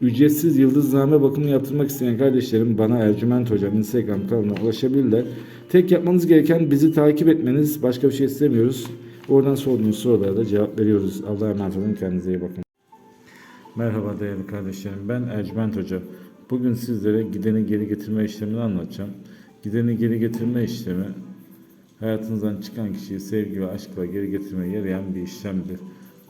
ücretsiz yıldızname bakımını yaptırmak isteyen kardeşlerim bana Ercüment Hocam Instagram kanalına ulaşabilirler. Tek yapmanız gereken bizi takip etmeniz. Başka bir şey istemiyoruz. Oradan sorduğunuz sorulara da cevap veriyoruz. Allah'a emanet olun. Kendinize iyi bakın. Merhaba değerli kardeşlerim. Ben Ercüment Hoca. Bugün sizlere gideni geri getirme işlemini anlatacağım. Gideni geri getirme işlemi hayatınızdan çıkan kişiyi sevgi ve aşkla geri getirmeye yarayan bir işlemdir.